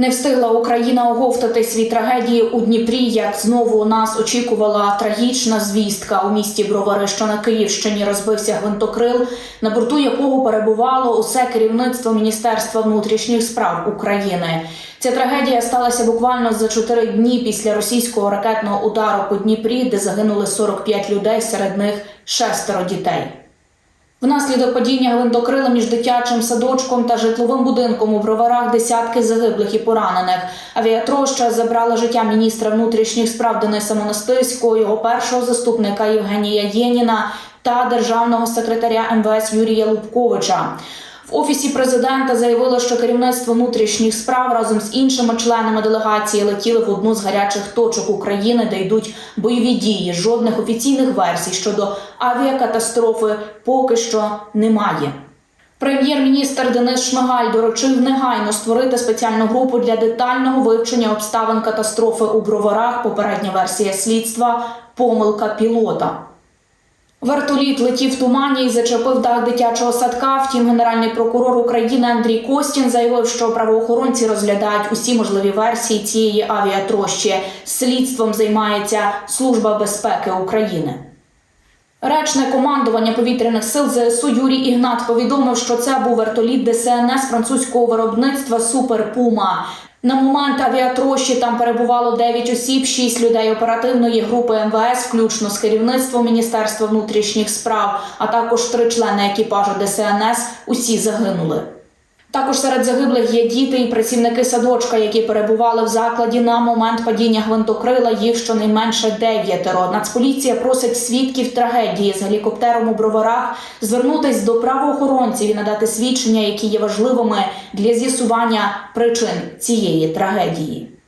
Не встигла Україна оговтатись від трагедії у Дніпрі, як знову нас очікувала трагічна звістка. У місті Бровари, що на Київщині розбився гвинтокрил, на борту якого перебувало усе керівництво Міністерства внутрішніх справ України. Ця трагедія сталася буквально за чотири дні після російського ракетного удару по Дніпрі, де загинули 45 людей, серед них шестеро дітей. Внаслідок падіння гвинтокрила між дитячим садочком та житловим будинком у броварах десятки загиблих і поранених. Авіатроща забрала життя міністра внутрішніх справ Дениса Монастирського, його першого заступника Євгенія Єніна та державного секретаря МВС Юрія Лубковича. В офісі президента заявили, що керівництво внутрішніх справ разом з іншими членами делегації летіли в одну з гарячих точок України, де йдуть бойові дії. Жодних офіційних версій щодо авіакатастрофи поки що немає. Прем'єр-міністр Денис Шмигаль доручив негайно створити спеціальну групу для детального вивчення обставин катастрофи у броварах. Попередня версія слідства помилка пілота. Вертоліт летів в тумані і зачепив дах дитячого садка. Втім, генеральний прокурор України Андрій Костін заявив, що правоохоронці розглядають усі можливі версії цієї авіатрощі. Слідством займається Служба безпеки України. Речне командування повітряних сил ЗСУ Юрій Ігнат повідомив, що це був вертоліт ДСНС французького виробництва Супер Пума. На момент авіатрощі там перебувало 9 осіб, 6 людей оперативної групи МВС, включно з керівництвом Міністерства внутрішніх справ, а також три члени екіпажу ДСНС. Усі загинули. Також серед загиблих є діти і працівники садочка, які перебували в закладі на момент падіння гвинтокрила. Їх щонайменше дев'ятеро. Нацполіція просить свідків трагедії з гелікоптером у броварах звернутись до правоохоронців і надати свідчення, які є важливими для з'ясування причин цієї трагедії.